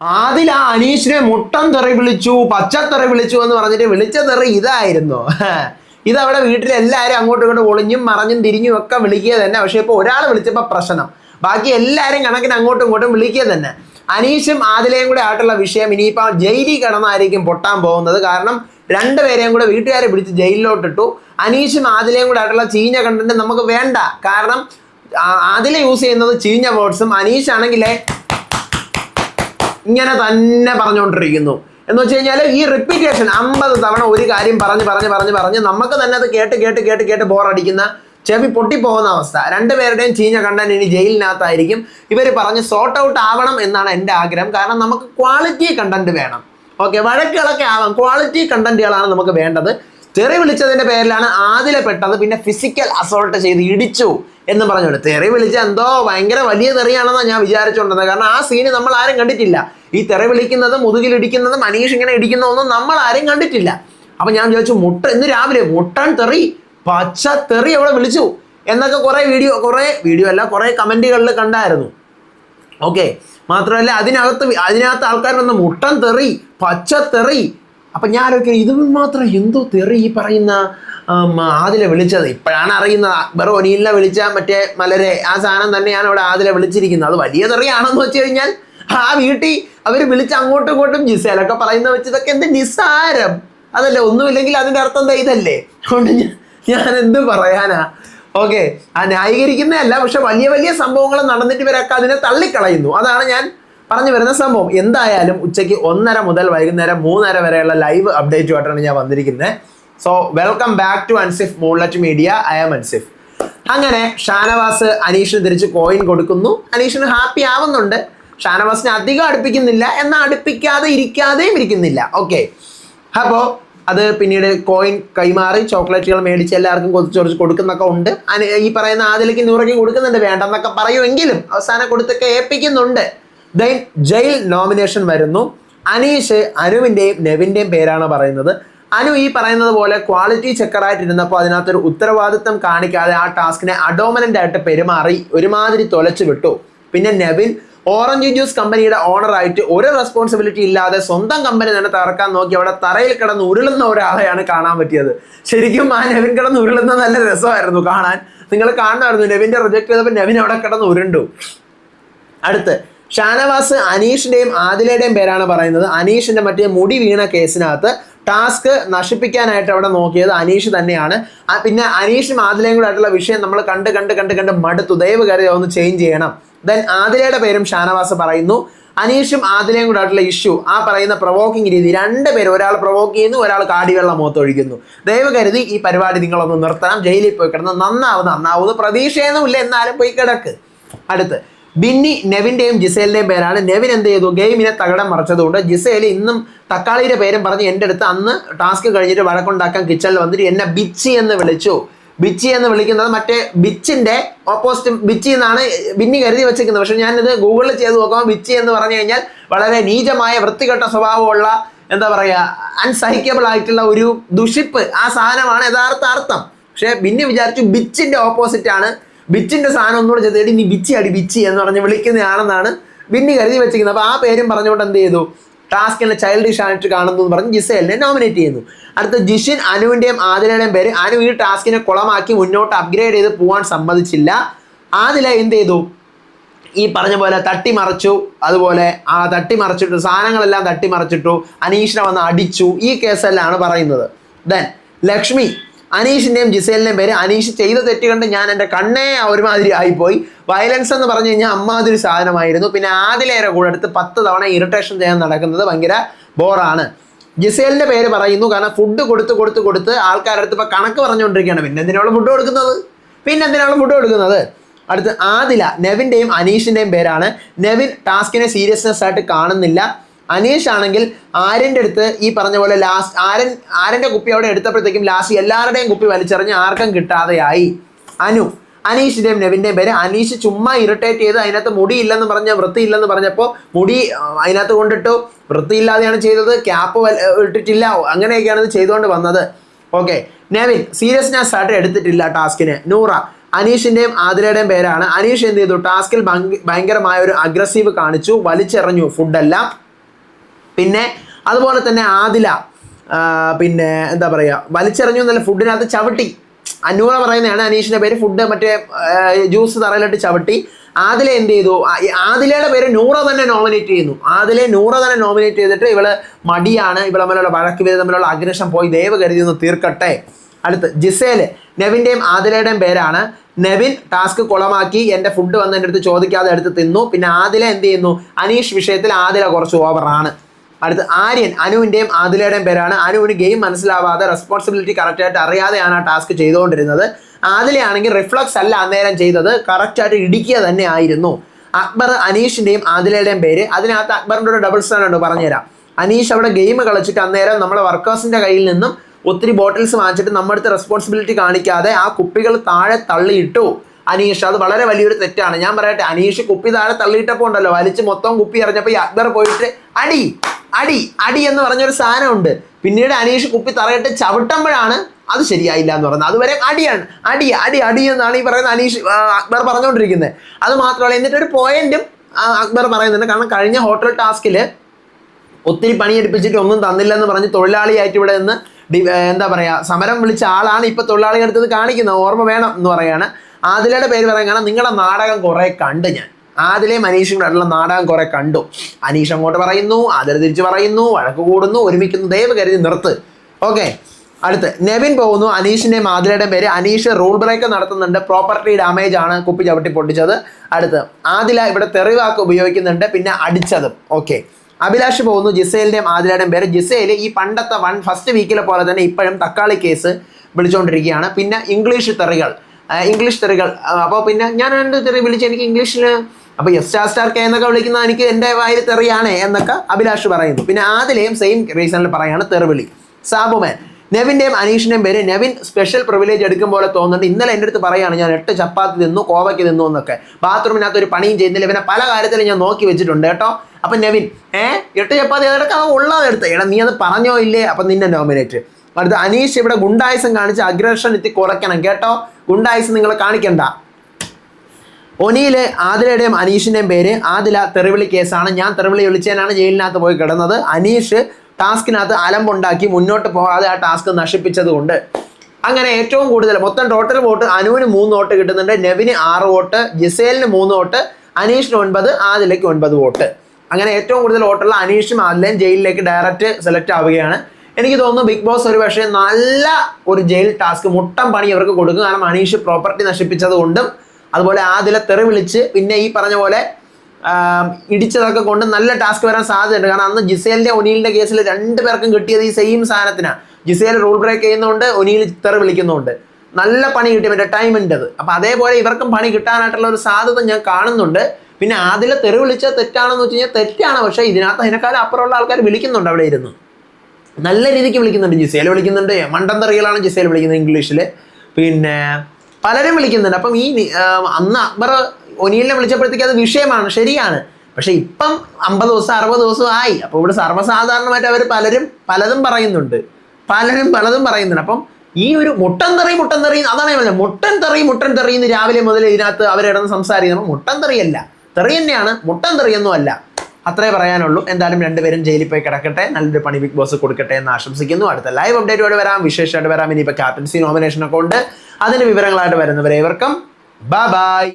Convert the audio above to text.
ആദിൽ ആ അനീഷിനെ മുട്ടൻ തെറി വിളിച്ചു പച്ചത്തെറി വിളിച്ചു എന്ന് പറഞ്ഞിട്ട് വിളിച്ച തെറി ഇതായിരുന്നു. ഇതവിടെ വീട്ടിൽ എല്ലാവരും അങ്ങോട്ടും ഇങ്ങോട്ടും ഒളിഞ്ഞും മറഞ്ഞും തിരിഞ്ഞും ഒക്കെ വിളിക്കുക തന്നെ. പക്ഷേ ഇപ്പോൾ ഒരാൾ വിളിച്ചപ്പോൾ പ്രശ്നം. ബാക്കി എല്ലാവരും കണക്കിന് അങ്ങോട്ടും ഇങ്ങോട്ടും വിളിക്കുക തന്നെ. അനീഷും ആദിലയും കൂടെ ആയിട്ടുള്ള വിഷയം ഇനിയിപ്പോൾ ജയിലിൽ കിടന്നായിരിക്കും പൊട്ടാൻ പോകുന്നത്. കാരണം രണ്ടുപേരെയും കൂടെ വീട്ടുകാരെ പിടിച്ച് ജയിലിലോട്ടിട്ടു. അനീഷും ആദിലയും കൂടെ ആയിട്ടുള്ള ചീഞ്ഞ കണ്ടന്റ് നമുക്ക് വേണ്ട. കാരണം ആദില യൂസ് ചെയ്യുന്നത് ചീഞ്ഞ വേർഡ്സും അനീഷ് ആണെങ്കിലേ ഇങ്ങനെ തന്നെ പറഞ്ഞുകൊണ്ടിരിക്കുന്നു. എന്ന് വെച്ച് കഴിഞ്ഞാൽ ഈ റിപ്പീറ്റേഷൻ അമ്പത് തവണ ഒരു കാര്യം പറഞ്ഞ് പറഞ്ഞ് പറഞ്ഞ് പറഞ്ഞ് നമുക്ക് തന്നെ അത് കേട്ട് കേട്ട് കേട്ട് കേട്ട് ബോറടിക്കുന്ന ചെവി പൊട്ടിപ്പോകുന്ന അവസ്ഥ. രണ്ടുപേരുടെയും ചീഞ്ഞ കണ്ടന്റ് ഇനി ജയിലിനകത്തായിരിക്കും. ഇവർ പറഞ്ഞ് സോർട്ട് ഔട്ട് ആവണം എന്നാണ് എന്റെ ആഗ്രഹം. കാരണം നമുക്ക് ക്വാളിറ്റി കണ്ടന്റ് വേണം. ഓക്കെ വഴക്കുകളൊക്കെ ആവാം. ക്വാളിറ്റി കണ്ടന്റുകളാണ് നമുക്ക് വേണ്ടത്. തെറി വിളിച്ചതിന്റെ പേരിലാണ് ആദിലെ പെട്ടത് പിന്നെ ഫിസിക്കൽ അസോൾട്ട് ചെയ്ത് ഇടിച്ചു. എന്ന് പറഞ്ഞോണ്ട് തെറി വിളിച്ച എന്തോ ഭയങ്കര വലിയ തെറിയാണെന്നാണ് ഞാൻ വിചാരിച്ചുകൊണ്ടത് കാരണം ആ സീന് നമ്മൾ ആരും കണ്ടിട്ടില്ല. ഈ തെറി വിളിക്കുന്നതും മുതുകിലിടിക്കുന്നത് മനീഷ് ഇങ്ങനെ ഇടിക്കുന്നതൊന്നും നമ്മൾ ആരും കണ്ടിട്ടില്ല. അപ്പൊ ഞാൻ വിചാരിച്ചു മുട്ട ഇന്ന് രാവിലെ മുട്ടൻ തെറി പച്ച തെറി അവളെ വിളിച്ചു എന്നൊക്കെ കുറെ വീഡിയോ കുറെ വീഡിയോ അല്ല കുറെ കമന്റുകളിൽ കണ്ടായിരുന്നു. ഓക്കെ മാത്രമല്ല അതിനകത്ത് അതിനകത്ത് ആൾക്കാർ വന്ന് മുട്ടൻ തെറി പച്ച തെറി അപ്പം ഞാനൊക്കെ ഇത് മാത്രം എന്തോ തെറി ഈ പറയുന്ന ആതിലെ വിളിച്ചത്. ഇപ്പോഴാണ് അറിയുന്നത്. അക്ബർ ഒനിയിലെ വിളിച്ച മറ്റേ മലരെ ആ സാധനം തന്നെയാണ് അവിടെ ആദിലെ വിളിച്ചിരിക്കുന്നത്. അത് വലിയ തെറിയാണെന്ന് വെച്ച് കഴിഞ്ഞാൽ ആ വീട്ടിൽ അവർ വിളിച്ച് അങ്ങോട്ടും ഇങ്ങോട്ടും ജിസേലൊക്കെ പറയുന്ന വെച്ച് ഇതൊക്കെ എന്ത് നിസ്സാരം. അതല്ലേ ഒന്നുമില്ലെങ്കിൽ അതിന്റെ അർത്ഥം എന്താ ഇതല്ലേ? അതുകൊണ്ട് ഞാൻ എന്ത് പറയാനാ? ഓക്കെ. ആ ന്യായീകരിക്കുന്നതല്ല പക്ഷെ വലിയ വലിയ സംഭവങ്ങൾ നടന്നിട്ട് ഇവരൊക്കെ അതിനെ തള്ളിക്കളയുന്നു. അതാണ് ഞാൻ പറഞ്ഞു വരുന്ന സംഭവം എന്തായാലും ഉച്ചയ്ക്ക് ഒന്നര മുതൽ വൈകുന്നേരം മൂന്നര വരെയുള്ള ലൈവ് അപ്ഡേറ്റുമായിട്ടാണ് ഞാൻ വന്നിരിക്കുന്നത്. So welcome back to Ansif Moonlet media I am Ansif അങ്ങനെ ഷാനവാസ് അനീഷിന് തിരിച്ച് കോയിൻ കൊടുക്കുന്നു. അനീഷിന് ഹാപ്പി ആവുന്നുണ്ട്. ഷാനവാസിനെ അധികം അടുപ്പിക്കുന്നില്ല എന്നാൽ അടുപ്പിക്കാതെ ഇരിക്കാതെയും ഇരിക്കുന്നില്ല. ഓക്കെ അപ്പോൾ അത് പിന്നീട് കോയിൻ കൈമാറി ചോക്ലേറ്റുകൾ മേടിച്ച് എല്ലാവർക്കും കൊതിച്ച് കുറച്ച് കൊടുക്കുന്നൊക്കെ ഉണ്ട്. ഈ പറയുന്ന ആദിലേക്ക് നൂറയ്ക്കും കൊടുക്കുന്നുണ്ട് വേണ്ടെന്നൊക്കെ പറയുമെങ്കിലും അവസാനം കൊടുത്തൊക്കെ ഏൽപ്പിക്കുന്നുണ്ട്. ദെൻ ജയിൽ നോമിനേഷൻ വരുന്നു. അനീഷ് അനുവിന്റെയും നെവിന്റെയും പേരാണ് പറയുന്നത്. അനു ഈ പറയുന്നത് പോലെ ക്വാളിറ്റി ചെക്കറായിട്ടിരുന്നപ്പോൾ അതിനകത്തൊരു ഉത്തരവാദിത്തം കാണിക്കാതെ ആ ടാസ്കിനെ അഡോമനന്റ് ആയിട്ട് പെരുമാറി ഒരുമാതിരി തൊലച്ചു വിട്ടു. പിന്നെ നെവിൻ ഓറഞ്ച് ജ്യൂസ് കമ്പനിയുടെ ഓണറായിട്ട് ഒരു റെസ്പോൺസിബിലിറ്റി ഇല്ലാതെ സ്വന്തം കമ്പനി തന്നെ തകർക്കാൻ നോക്കി അവിടെ തറയിൽ കിടന്ന് ഉരുളുന്ന ഒരാളെയാണ് കാണാൻ പറ്റിയത്. ശരിക്കും ആ നെവിൻ കിടന്ന് ഉരുളുന്ന നല്ല രസമായിരുന്നു കാണാൻ. നിങ്ങൾ കാണണമായിരുന്നു നെവിന്റെ റിജക്ട് ചെയ്തപ്പോൾ നെവിൻ അവിടെ കിടന്ന് ഉരുണ്ടു. അടുത്ത് ഷാനവാസ് അനീഷിന്റെയും ആദിലയുടെയും പേരാണ് പറയുന്നത്. അനീഷിന്റെ മറ്റേ മുടി വീണ കേസിനകത്ത് ടാസ്ക് നശിപ്പിക്കാനായിട്ട് അവിടെ നോക്കിയത് അനീഷ് തന്നെയാണ്. പിന്നെ അനീഷും ആദിലയും കൂടെ ആയിട്ടുള്ള വിഷയം നമ്മൾ കണ്ട് കണ്ട് കണ്ട് കണ്ട് മടുത്തു. ദയവ് കരുതി ഒന്ന് ചേഞ്ച് ചെയ്യണം. ദെൻ ആദിലയുടെ പേരും ഷാനവാസ് പറയുന്നു. അനീഷും ആദിലയും കൂടെ ആയിട്ടുള്ള ഇഷ്യൂ ആ പറയുന്ന പ്രൊവോക്കിംഗ് രീതി. രണ്ട് പേരും ഒരാൾ പ്രൊവോക്ക് ചെയ്യുന്നു ഒരാൾ കാടിവെള്ളം മുഖത്തൊഴിക്കുന്നു ദയവ് കരുതി ഈ പരിപാടി നിങ്ങളൊന്ന് നിർത്തണം. ജയിലിൽ പോയി കിടന്ന് നന്നാവുന്നു നന്നാവുന്നു പ്രതീക്ഷയൊന്നുമില്ല എന്നാലും പോയി കിടക്ക്. അടുത്ത്. ബിന്നി നെവിന്റെയും ജിസേലിന്റെയും പേരാണ്. നെവിൻ എന്ത് ചെയ്തു? ഗെയിമിനെ തകടം മറച്ചതുകൊണ്ട് ജിസേൽ ഇന്നും തക്കാളിയുടെ പേരും പറഞ്ഞ് എന്റെ അടുത്ത് അന്ന് ടാസ്ക് കഴിഞ്ഞിട്ട് വഴക്കുണ്ടാക്കാൻ കിച്ചണിൽ വന്നിട്ട് എന്നെ ബിച്ചി എന്ന് വിളിച്ചു. ബിച്ചി എന്ന് വിളിക്കുന്നത് മറ്റേ ബിച്ചിന്റെ ഓപ്പോസിറ്റ് ബിച്ചി എന്നാണ് ബിന്നി കരുതി വെച്ചിരിക്കുന്നത്. പക്ഷേ ഞാനിത് ഗൂഗിളിൽ ചെയ്ത് നോക്കുമ്പോൾ ബിച്ചി എന്ന് പറഞ്ഞു കഴിഞ്ഞാൽ വളരെ നീചമായ വൃത്തികെട്ട സ്വഭാവമുള്ള എന്താ പറയുക അൺസഹിക്കബിൾ ആയിട്ടുള്ള ഒരു ദുഷിപ്പ് ആ സാധനമാണ് യഥാർത്ഥ അർത്ഥം. പക്ഷേ ബിന്നി വിചാരിച്ചു ബിച്ചിന്റെ ഓപ്പോസിറ്റ് ആണ്. ബിച്ചിന്റെ സാധനം ഒന്നുകൂടെ ചെയ്തേടി നീ ബിച്ചി അടി ബിച്ചി എന്ന് പറഞ്ഞ് വിളിക്കുന്നതാണെന്നാണ് ബിന്നി കരുതി വെച്ചിരിക്കുന്നത്. അപ്പോൾ ആ പേരും പറഞ്ഞുകൊണ്ട് എന്ത് ചെയ്തു? ടാസ്കിനെ ചൈൽഡിഷ് ആയിട്ട് കാണുന്നു എന്ന് പറഞ്ഞ് ജിസേലിനെ നോമിനേറ്റ് ചെയ്യുന്നു. അടുത്ത ജിഷിൻ അനുവിന്റെയും ആദിലയുടെയും പേര്. അനു ഈ ടാസ്കിനെ കുളമാക്കി മുന്നോട്ട് അപ്ഗ്രേഡ് ചെയ്ത് പോവാൻ സമ്മതിച്ചില്ല. ആദില എന്ത് ചെയ്തു? ഈ പറഞ്ഞ പോലെ തട്ടിമറിച്ചു. അതുപോലെ ആ തട്ടിമറിച്ചിട്ടു സാധനങ്ങളെല്ലാം തട്ടിമറിച്ചിട്ടു അനീഷിനെ വന്ന് അടിച്ചു. ഈ കേസെല്ലാണ് പറയുന്നത്. ദെൻ ലക്ഷ്മി അനീഷിന്റെയും ജിസേലിന്റെയും പേര് അനീഷ് ചെയ്ത തെറ്റ് കണ്ട് ഞാൻ എന്റെ കണ്ണേ ഒരുമാതിരി ആയിപ്പോയി. വയലൻസ് എന്ന് പറഞ്ഞു കഴിഞ്ഞാൽ അമ്മാതിരി സാധനമായിരുന്നു. പിന്നെ ആദിലേറെ കൂടെ അടുത്ത് പത്ത് തവണ ഇറിറ്റേഷൻ ചെയ്യാൻ നടക്കുന്നത് ഭയങ്കര ബോറാണ് ജിസേലിന്റെ പേര് പറയുന്നു. കാരണം ഫുഡ് കൊടുത്ത് കൊടുത്ത് കൊടുത്ത് ആൾക്കാരുടെ അടുത്ത് ഇപ്പോൾ കണക്ക് പറഞ്ഞുകൊണ്ടിരിക്കുകയാണ്. പിന്നെ എന്തിനാണ് ഫുഡ് കൊടുക്കുന്നത്? പിന്നെ എന്തിനാണ് ഫുഡ് കൊടുക്കുന്നത്? അടുത്ത് ആദില നെവിന്റെയും അനീഷിന്റെയും പേരാണ്. നെവിൻ ടാസ്കിനെ സീരിയസ്നെസ് ആയിട്ട് കാണുന്നില്ല. അനീഷ് ആണെങ്കിൽ ആര്യന്റെ അടുത്ത് ഈ പറഞ്ഞ പോലെ ലാസ്റ്റ് ആരൻ ആരന്റെ കുപ്പി അവിടെ എടുത്തപ്പോഴത്തേക്കും ലാസ്റ്റ് എല്ലാവരുടെയും കുപ്പി വലിച്ചെറിഞ്ഞ് ആർക്കും കിട്ടാതെയായി. അനു അനീഷിന്റെയും നെവിന്റെയും പേര്. അനീഷ് ചുമ്മാ ഇറിറ്റേറ്റ് ചെയ്ത് അതിനകത്ത് മുടിയില്ലെന്ന് പറഞ്ഞ വൃത്തിയില്ലെന്ന് പറഞ്ഞപ്പോൾ മുടി അതിനകത്ത് കൊണ്ടിട്ടു. വൃത്തിയില്ലാതെയാണ് ചെയ്തത്. ക്യാപ്പ് ഇട്ടിട്ടില്ല. അങ്ങനെയൊക്കെയാണ് ഇത് ചെയ്തുകൊണ്ട് വന്നത്. ഓക്കെ നെവിൻ സീരിയസ്നെസ് ആയിട്ട് എടുത്തിട്ടില്ല ടാസ്കിന്. നൂറ അനീഷിന്റെയും ആതിരയുടെയും പേരാണ്. അനീഷ് എന്ത് ചെയ്തു? ടാസ്കിൽ ഭയങ്കരമായ ഒരു അഗ്രസീവ് കാണിച്ചു വലിച്ചെറിഞ്ഞു. ഫുഡെല്ലാം പിന്നെ അതുപോലെ തന്നെ ആദില പിന്നെ എന്താ പറയുക വലിച്ചെറിഞ്ഞു എന്നല്ല ഫുഡിനകത്ത് ചവിട്ടി. അന്നൂറ പറയുന്നതാണ് അനീഷിന്റെ പേര് ഫുഡ് മറ്റേ ജ്യൂസ് തറയിലിട്ട് ചവിട്ടി. ആദില എന്ത് ചെയ്തു? ആദിലയുടെ പേര് നൂറ തന്നെ നോമിനേറ്റ് ചെയ്യുന്നു. ആദിലെ നൂറ തന്നെ നോമിനേറ്റ് ചെയ്തിട്ട് ഇവൾ മടിയാണ് ഇവൾ തമ്മിലുള്ള വഴക്ക് ഇവർ തമ്മിലുള്ള അഗ്രഷം പോയി ദയവ് കരുതി ഒന്ന് തീർക്കട്ടെ. അടുത്ത് ജിസേൽ നെവിന്റെയും ആദിലയുടെയും പേരാണ്. നെവിൻ ടാസ്ക് കുളമാക്കി എന്റെ ഫുഡ് വന്ന് എന്റെ അടുത്ത് ചോദിക്കാതെ എടുത്ത് തിന്നു. പിന്നെ ആദില എന്ത് ചെയ്യുന്നു? അനീഷ് വിഷയത്തിൽ ആദില കുറച്ച് ഓവറാണ് അടുത്ത് ആര്യൻ അനുവിന്റെയും ആദിലയുടെയും പേരാണ്. അനുവിന് ഗെയിം മനസ്സിലാവാതെ റെസ്പോൺസിബിലിറ്റി കറക്റ്റായിട്ട് അറിയാതെയാണ് ആ ടാസ്ക് ചെയ്തുകൊണ്ടിരുന്നത്. ആദിലയാണെങ്കിൽ റിഫ്ലക്സ് അല്ല അന്നേരം ചെയ്തത് കറക്റ്റായിട്ട് ഇടിക്കുക തന്നെ ആയിരുന്നു. അക്ബർ അനീഷിന്റെയും ആദിലയുടെയും പേര്. അതിനകത്ത് അക്ബറിന്റെ ഒരു ഡബിൾ സ്റ്റാൻഡ് ഉണ്ട് പറഞ്ഞുതരാം. അനീഷ് അവിടെ ഗെയിം കളിച്ചിട്ട് അന്നേരം നമ്മളെ വർക്കേഴ്സിന്റെ കയ്യിൽ നിന്നും ഒത്തിരി ബോട്ടിൽസ് വാങ്ങിച്ചിട്ട് നമ്മുടെ റെസ്പോൺസിബിലിറ്റി കാണിക്കാതെ ആ കുപ്പികൾ താഴെ തള്ളിയിട്ടു. അനീഷ് അത് വളരെ വലിയൊരു തെറ്റാണ്. ഞാൻ പറയട്ടെ അനീഷ് കുപ്പി താഴെ തള്ളിയിട്ടപ്പോൾ ഉണ്ടല്ലോ വലിച്ച് മൊത്തം കുപ്പി എറിഞ്ഞപ്പോൾ ഈ അക്ബർ പോയിട്ട് അടി. അടി അടി എന്ന് പറഞ്ഞൊരു സാധനമുണ്ട്. പിന്നീട് അനീഷ് കുപ്പി തറയിട്ട് ചവിട്ടുമ്പോഴാണ് അത് ശരിയായില്ല എന്ന് പറയുന്നത്. അതുവരെ അടിയാണ്. അടി അടി അടി എന്നാണ് ഈ പറയുന്ന അനീഷ് അക്ബർ പറഞ്ഞുകൊണ്ടിരിക്കുന്നത്. അത് മാത്രമല്ല എന്നിട്ട് ഒരു പോയിന്റും അക്ബർ പറയുന്നുണ്ട്. കാരണം കഴിഞ്ഞ ഹോട്ടൽ ടാസ്കിൽ ഒത്തിരി പണിയെടുപ്പിച്ചിട്ട് ഒന്നും തന്നില്ലെന്ന് പറഞ്ഞ് തൊഴിലാളിയായിട്ട് ഇവിടെ നിന്ന് എന്താ പറയുക സമരം വിളിച്ച ആളാണ് ഇപ്പോൾ തൊഴിലാളി അടുത്തത് കാണിക്കുന്നത്. ഓർമ്മ വേണം എന്ന് പറയുകയാണ് ആദിലയുടെ പേര് പറയാൻ കാരണം നിങ്ങളുടെ നാടകം കുറേ കണ്ട് ഞാൻ. ആദിലെ മനീഷും കൂടെ ഉള്ള നാടകം കുറെ കണ്ടു. അനീഷ് അങ്ങോട്ട് പറയുന്നു ആദിൽ തിരിച്ച് പറയുന്നു വഴക്ക് കൂടുന്നു ഒരുമിക്കുന്നു ദയവ് കരുതി നിർത്ത്. ഓക്കെ അടുത്ത്. നെവിൻ പോകുന്നു അനീഷിന്റെ ആദിലയുടെയും പേര് അനീഷ് റൂൾ ബ്രേക്ക് നടത്തുന്നുണ്ട്. പ്രോപ്പർട്ടി ഡാമേജ് ആണ് കുപ്പി ചവിട്ടി പൊട്ടിച്ചത്. അടുത്ത് ആദില ഇവിടെ തെറിവാക്ക് ഉപയോഗിക്കുന്നുണ്ട് പിന്നെ അടിച്ചതും. ഓക്കെ അഭിലാഷ് പോകുന്നു ജിസേലിന്റെ ആദിലയുടെയും പേര്. ജിസേൽ ഈ പണ്ടത്തെ വൺ ഫസ്റ്റ് വീക്കിലെ പോലെ തന്നെ ഇപ്പോഴും തക്കാളി കേസ് വിളിച്ചുകൊണ്ടിരിക്കുകയാണ് പിന്നെ ഇംഗ്ലീഷ് തെറികൾ. ഇംഗ്ലീഷ് തെറികൾ. അപ്പോൾ പിന്നെ ഞാൻ രണ്ട് തെറി വിളിച്ച് എനിക്ക് ഇംഗ്ലീഷിൽ അപ്പോൾ എസ് സ്റ്റാർ സ്റ്റാർ കെ എന്നൊക്കെ വിളിക്കുന്ന എനിക്ക് എന്റെ വായിൽ തെറിയാണ് എന്നൊക്കെ അഭിലാഷ് പറയുന്നു. പിന്നെ ആദിലെയും സെയിം റീസണിൽ പറയാണ് തെറിവിളി. സാബുമാൻ നെവിന്റെയും അനീഷിന്റെയും പേര് നെവിൻ സ്പെഷ്യൽ പ്രിവിലേജ് എടുക്കും പോലെ തോന്നുന്നുണ്ട്. ഇന്നലെ എന്റെ അടുത്ത് പറയുകയാണ് ഞാൻ എട്ട് ചപ്പാത്തി തിന്നു കോവയ്ക്ക് തിന്നു എന്നൊക്കെ. ബാത്റൂമിനകത്ത് ഒരു പണിയും ചെയ്യുന്നില്ല. പിന്നെ പല കാര്യത്തിലും ഞാൻ നോക്കി വെച്ചിട്ടുണ്ട് കേട്ടോ. അപ്പം നെവിൻ ഏ? എട്ട് ചപ്പാത്തി അതെടുക്കാൻ ഉള്ളത് എടുത്ത്. എടാ നീ അത് പറഞ്ഞോ ഇല്ലേ? അപ്പം നിന്നെ നോമിനേറ്റ് അടുത്ത അനീഷ് ഇവിടെ ഗുണ്ടായുസം കാണിച്ച് അഗ്രഷൻ എത്തി കുറയ്ക്കണം കേട്ടോ. ഗുണ്ടായുസം നിങ്ങൾ കാണിക്കണ്ട. ഒനിയിലെ ആദിലയുടെയും അനീഷിന്റെയും പേര് ആദില തെറിവിളി കേസാണ്. ഞാൻ തെറിവിളി വിളിച്ചതിനാണ് ജയിലിനകത്ത് പോയി കിടന്നത്. അനീഷ് ടാസ്കിനകത്ത് അലമ്പുണ്ടാക്കി മുന്നോട്ട് പോകാതെ ആ ടാസ്ക് നശിപ്പിച്ചതുകൊണ്ട്. അങ്ങനെ ഏറ്റവും കൂടുതൽ മൊത്തം ടോട്ടൽ വോട്ട് അനുവിന് മൂന്ന് വോട്ട് കിട്ടുന്നുണ്ട്. നെവിന് ആറ് വോട്ട് ജിസേലിന് മൂന്ന് വോട്ട് അനീഷിന് ഒൻപത് ആദിലയ്ക്ക് ഒൻപത് വോട്ട്. അങ്ങനെ ഏറ്റവും കൂടുതൽ വോട്ടുള്ള അനീഷും ആദിലയും ജയിലിലേക്ക് ഡയറക്റ്റ് സെലക്ട് ആവുകയാണ്. എനിക്ക് തോന്നുന്നു ബിഗ് ബോസ് ഒരു പക്ഷേ നല്ല ഒരു ജയിൽ ടാസ്ക് മുട്ടം പണി ഇവർക്ക് കൊടുക്കും. കാരണം അനീഷ് പ്രോപ്പർട്ടി നശിപ്പിച്ചത് കൊണ്ടും അതുപോലെ ആദില തെറി വിളിച്ച് പിന്നെ ഈ പറഞ്ഞ പോലെ ഇടിച്ചതൊക്കെ കൊണ്ട് നല്ല ടാസ്ക് വരാൻ സാധ്യതയുണ്ട്. കാരണം അന്ന് ജിസേലിന്റെ ഒനീലിന്റെ കേസിൽ രണ്ടു പേർക്കും കിട്ടിയത് ഈ സെയിം സാധനത്തിനാണ് ജിസേൽ റൂൾ ബ്രേക്ക് ചെയ്യുന്നുണ്ട് ഒനീൽ തെറി വിളിക്കുന്നുണ്ട്. നല്ല പണി കിട്ടി മറ്റേ ടൈമിന്റെത് അപ്പം അതേപോലെ ഇവർക്കും പണി കിട്ടാനായിട്ടുള്ള ഒരു സാധ്യത ഞാൻ കാണുന്നുണ്ട്. പിന്നെ ആദില തെറി വിളിച്ച തെറ്റാണെന്ന് വെച്ച് കഴിഞ്ഞാൽ തെറ്റാണ്. പക്ഷേ ഇതിനകത്ത് അതിനേക്കാളും അപ്പുറമുള്ള ആൾക്കാർ വിളിക്കുന്നുണ്ട് അവിടെ ഇരുന്ന്. നല്ല രീതിക്ക് വിളിക്കുന്നുണ്ട് ജിസേൽ. വിളിക്കുന്നുണ്ട് മണ്ടൻ തെറികളാണ് ജിസേൽ വിളിക്കുന്നത് ഇംഗ്ലീഷിൽ പിന്നെ പലരും വിളിക്കുന്നുണ്ട്. അപ്പം ഈ അന്ന് അക്ബർ ഒനീലിനെ വിളിച്ചപ്പോഴത്തേക്ക് അത് വിഷയമാണ് ശരിയാണ്. പക്ഷെ ഇപ്പം അമ്പത് ദിവസം അറുപത് ദിവസം ആയി. അപ്പോൾ ഇവിടെ സർവസാധാരണമായിട്ട് അവർ പലരും പലതും പറയുന്നുണ്ട്. പലരും പലതും പറയുന്നുണ്ട്. അപ്പം ഈ ഒരു മുട്ടൻ തെറി മുട്ടൻ തെറി അതാണ് ഞാൻ പറഞ്ഞത്. മുട്ടൻ തെറി മുട്ടൻ തെറി എന്ന് രാവിലെ മുതൽ ഇതിനകത്ത് അവരിടന്ന് സംസാരിക്കുന്നത് മുട്ടൻ തെറിയല്ല തെറി തന്നെയാണ് മുട്ടൻ തെറിയൊന്നും അല്ല. അത്രേ പറയാനുള്ളൂ. എന്തായാലും രണ്ടുപേരും ജയിലിൽ പോയി കിടക്കട്ടെ. നല്ലൊരു പണി ബിഗ് ബോസ് കൊടുക്കട്ടെ എന്ന് ആശംസിക്കുന്നു. അടുത്ത ലൈവ് അപ്ഡേറ്റോടെ വരാം. വിശേഷമായിട്ട് വരാം. ഇനിയിപ്പോൾ ക്യാപ്റ്റൻസി നോമിനേഷൻ ഒക്കെ ഉണ്ട്. അതിന് വിവരങ്ങളായിട്ട് വരുന്നവരെ ഇവർക്കും. ബൈ